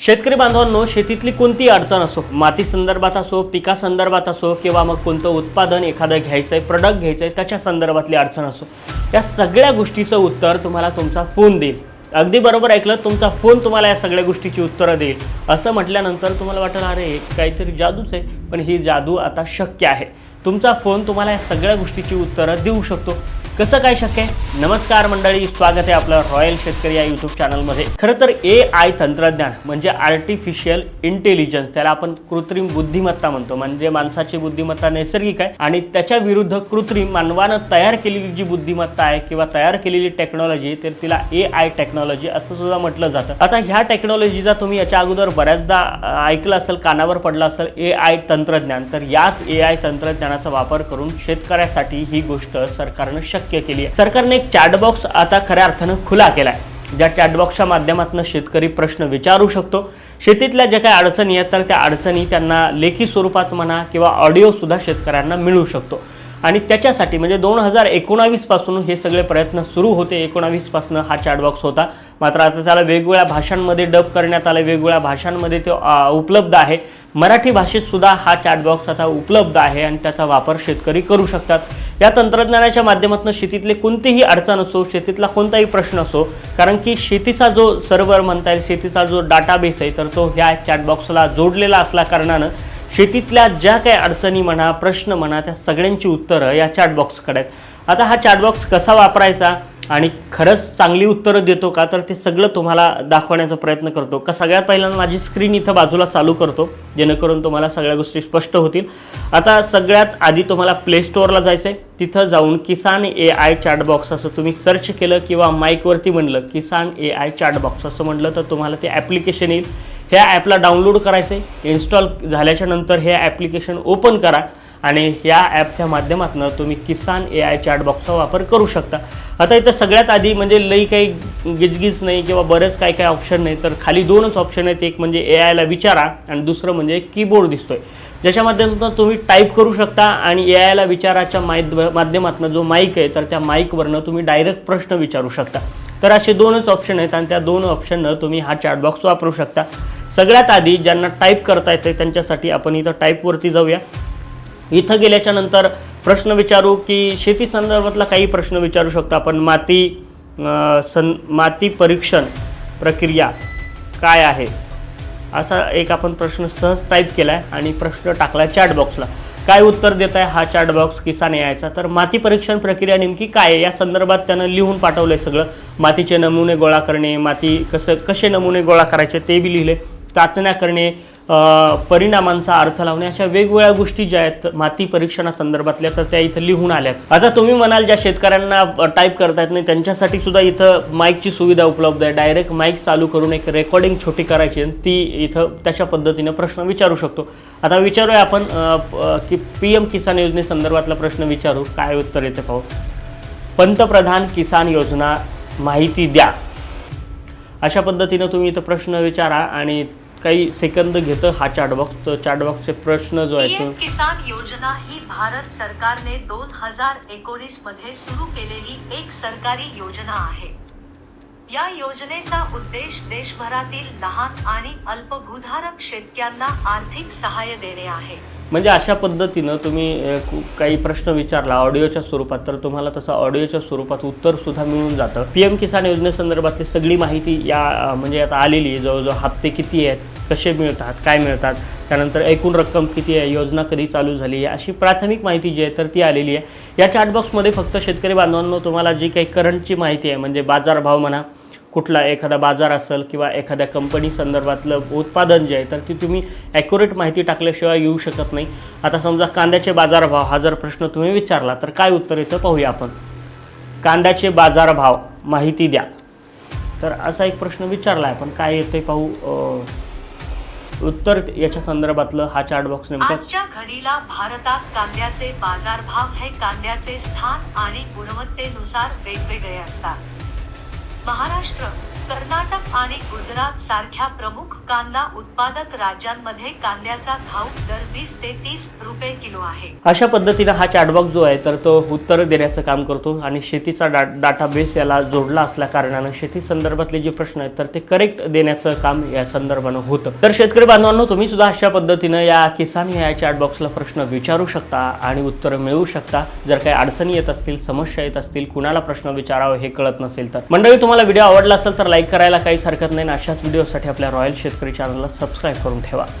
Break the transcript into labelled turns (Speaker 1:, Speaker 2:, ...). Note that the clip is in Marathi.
Speaker 1: शेतकरी बांधवांनो शेतीतली कोणती अडचण असो माती संदर्भात असो पिका संदर्भात असो किंवा मग कोणतं उत्पादन एखादं घ्यायचं आहे प्रॉडक्ट घ्यायचं आहे त्याच्या संदर्भातली अडचण असो या सगळ्या गोष्टीचं उत्तर तुम्हाला तुमचा फोन देईल. अगदी बरोबर ऐकलं तुमचा फोन तुम्हाला या सगळ्या गोष्टीची उत्तरं देईल. असं म्हटल्यानंतर तुम्हाला वाटेल अरे काहीतरी जादूच आहे पण ही जादू आता शक्य आहे. तुमचा फोन तुम्हाला या सगळ्या गोष्टीची उत्तरं देऊ शकतो. कसं काय शक्य आहे? नमस्कार मंडळी स्वागत आहे आपलं रॉयल शेतकरी या यूट्यूब चॅनलमध्ये खरं तर ए आय तंत्रज्ञान म्हणजे आर्टिफिशियल इंटेलिजन्स त्याला आपण कृत्रिम बुद्धिमत्ता म्हणतो. म्हणजे माणसाची बुद्धिमत्ता नैसर्गिक आहे आणि त्याच्या विरुद्ध कृत्रिम मानवानं तयार केलेली जी बुद्धिमत्ता आहे किंवा तयार केलेली टेक्नॉलॉजी तर तिला ए आय टेक्नॉलॉजी असं सुद्धा म्हटलं जातं. आता ह्या टेक्नॉलॉजीचा तुम्ही याच्या अगोदर बऱ्याचदा ऐकलं असेल कानावर पडलं असेल ए आय तंत्रज्ञान तर याच ए आय तंत्रज्ञानाचा वापर करून शेतकऱ्यासाठी ही गोष्ट सरकारनं शक्य केली आहे. सरकारने एक चॅटबॉक्स आता खऱ्या अर्थानं खुला केला आहे ज्या चॅटबॉक्सच्या माध्यमातून शेतकरी प्रश्न विचारू शकतो. शेतीतल्या ज्या काही अडचणी आहेत तर त्या अडचणी त्यांना लेखी स्वरूपात म्हणा किंवा ऑडिओ सुद्धा शेतकऱ्यांना मिळू शकतो. आणि त्याच्यासाठी म्हणजे दोन हजार एकोणावीसपासून हे सगळे प्रयत्न सुरू होते. एकोणावीसपासून हा चॅटबॉक्स होता. मात्र आता त्याला वेगवेगळ्या भाषांमध्ये डब करण्यात आलं. वेगवेगळ्या भाषांमध्ये तो उपलब्ध आहे. मराठी भाषेतसुद्धा हा चॅटबॉक्स आता उपलब्ध आहे आणि त्याचा वापर शेतकरी करू शकतात. या तंत्रज्ञानाच्या माध्यमातून शेतीतले कोणतीही अडचण असो शेतीतला कोणताही प्रश्न असो कारण की शेतीचा जो सर्व्हर म्हणता येईल शेतीचा जो डाटाबेस आहे तर तो ह्या चॅटबॉक्सला जोडलेला असल्या कारणानं शेतीतल्या ज्या काही अडचणी म्हणा प्रश्न म्हणा त्या सगळ्यांची उत्तरं या चॅटबॉक्सकडे आहेत. आता हा चॅटबॉक्स कसा वापरायचा आणि खरंच चांगली उत्तरं देतो का? तर ते सगळं तुम्हाला दाखवण्याचा प्रयत्न करतो. का सगळ्यात पहिल्यांदा माझी स्क्रीन इथं बाजूला चालू करतो जेणेकरून तुम्हाला सगळ्या गोष्टी स्पष्ट होतील. आता सगळ्यात आधी तुम्हाला प्ले स्टोअरला जायचं आहे तिथं जाऊन किसान ए आय चॅटबॉक्स असं तुम्ही सर्च केलं किंवा माईकवरती म्हणलं किसान ए आय चॅटबॉक्स असं म्हटलं तर तुम्हाला ते ॲप्लिकेशन येईल. ह्या ॲपला डाउनलोड करायचं आहे इन्स्टॉल झाल्याच्यानंतर हे ॲप्लिकेशन ओपन करा आणि ह्या ॲपच्या माध्यमातून तुम्ही किसान ए आय चॅटबॉक्सचा वापर करू शकता. आता इथं सगळ्यात आधी म्हणजे लई काही गिजगिज नाही किंवा बरेच काही काही ऑप्शन नाही तर खाली दोनच ऑप्शन आहेत. एक म्हणजे ए आयला विचारा आणि दुसरं म्हणजे कीबोर्ड दिसतोय. ज्याच्या माध्यमातून तुम्ही टाईप करू शकता आणि ए आयला विचाराच्या माध्य माध्यमातून जो माईक आहे तर त्या माईकवरनं तुम्ही डायरेक्ट प्रश्न विचारू शकता. तर असे दोनच ऑप्शन आहेत आणि त्या दोन ऑप्शननं तुम्ही हा चॅटबॉक्स वापरू शकता. सगळ्यात आधी ज्यांना टाईप करता येते त्यांच्यासाठी आपण इथं टाईपवरती जाऊया. इथं गेल्याच्यानंतर प्रश्न विचारू की शेती संदर्भातला काही प्रश्न विचारू शकतो आपण. माती सं सन माती परीक्षण प्रक्रिया काय आहे? असा एक आपण प्रश्न सहज टाईप केला आहे आणि प्रश्न टाकला चॅटबॉक्सला काय उत्तर देत आहे हा चॅटबॉक्स किसान यायचा? तर माती परीक्षण प्रक्रिया नेमकी काय आहे? या संदर्भात त्यानं लिहून पाठवलं आहे सगळं. मातीचे नमुने गोळा करणे माती कसं कसे नमुने गोळा करायचे ते बी लिहिले चाचण्या करणे परिणामांचा अर्थ लावणे अशा वेगवेगळ्या गोष्टी ज्या आहेत माती परीक्षणासंदर्भातल्या तर त्या इथं लिहून आल्यात. आता तुम्ही म्हणाल ज्या शेतकऱ्यांना टाईप करता येत नाही त्यांच्यासाठी सुद्धा इथं माईकची सुविधा उपलब्ध आहे. डायरेक्ट माईक चालू करून एक रेकॉर्डिंग छोटी करायची ती इथं त्याच्या पद्धतीनं प्रश्न विचारू शकतो. आता विचारूया आपण की पी एम किसान योजनेसंदर्भातला प्रश्न विचारू. काय उत्तर येते पाहू. पंतप्रधान किसान योजना माहिती द्या. अशा पद्धतीनं तुम्ही इथं प्रश्न विचारा आणि काही सेकंद घेतं हा चॅटबॉक्स तर चॅटबॉक्सचे प्रश्न जो आहे तो
Speaker 2: किसान योजना ही भारत सरकारने दोन हजार एकोणीसमध्ये सुरू केलेली एक सरकारी योजना आहे. या योजनेचा उद्देश देशभरातील लहान आणि अल्पभूधारक शेतकऱ्यांना आर्थिक सहाय्य देणे आहे.
Speaker 1: म्हणजे अशा पद्धतीनं तुम्ही कु- काही प्रश्न विचारला ऑडिओच्या स्वरूपात तर तुम्हाला तसं ऑडिओच्या स्वरूपात उत्तर सुद्धा मिळून जातं. पी एम किसान योजनेसंदर्भातली सगळी माहिती या म्हणजे आता आलेली आहे. जवळजवळ हप्ते किती आहेत कसे मिळतात काय मिळतात त्यानंतर एकूण रक्कम किती आहे योजना कधी चालू झाली आहे अशी प्राथमिक माहिती जी आहे तर ती आलेली आहे. या चॅटबॉक्समध्ये फक्त शेतकरी बांधवांनो तुम्हाला जी काही करंटची माहिती आहे म्हणजे बाजारभाव म्हणा कुठला एखादा बाजार असेल किंवा एखाद्या कंपनी संदर्भातलं उत्पादन जे आहे तर ती तुम्ही ॲक्युरेट माहिती टाकल्याशिवाय येऊ शकत नाही. आता समजा कांद्याचे बाजारभाव हा जर प्रश्न तुम्ही विचारला तर काय उत्तर येतं पाहूया आपण. कांद्याचे बाजारभाव माहिती द्या. तर असा एक प्रश्न विचारला आहे आपण काय येतं पाहू उत्तर याच्या संदर्भातलं हा चार्टबॉक्स नेमका?
Speaker 2: आजच्या घडीला भारतात कांद्याचे बाजारभाव हे कांद्याचे स्थान आणि गुणवत्तेनुसार वेगवेगळे असतात. महाराष्ट्र कर्नाटक आणि गुजरात सारख्या प्रमुख कांदा उत्पादक राज्यांमध्ये कांद्याचा घाऊक दर वीस ते तीस रुपये किलो आहे.
Speaker 1: अशा पद्धतीनं हा चॅटबॉक्स जो आहे तर तो उत्तर देण्याचं काम करतो आणि शेतीचा डा डाटाबेस याला जोडला असल्या कारणानं शेती संदर्भातले जे प्रश्न आहेत तर ते करेक्ट देण्याचं काम या संदर्भानं होतं. तर शेतकरी बांधवांनो तुम्ही सुद्धा अशा पद्धतीनं या किसान या चॅटबॉक्सला प्रश्न विचारू शकता आणि उत्तरं मिळवू शकता. जर काही अडचणी येत असतील समस्या येत असतील कुणाला प्रश्न विचारावं हे कळत नसेल तर. मंडळी तुम्हाला व्हिडिओ आवडला असेल तर लाईक करायला काहीच हरकत नाही आणि अशाच व्हिडिओसाठी आपल्या रॉयल शेतकरी चॅनलला सबस्क्राईब करून ठेवा.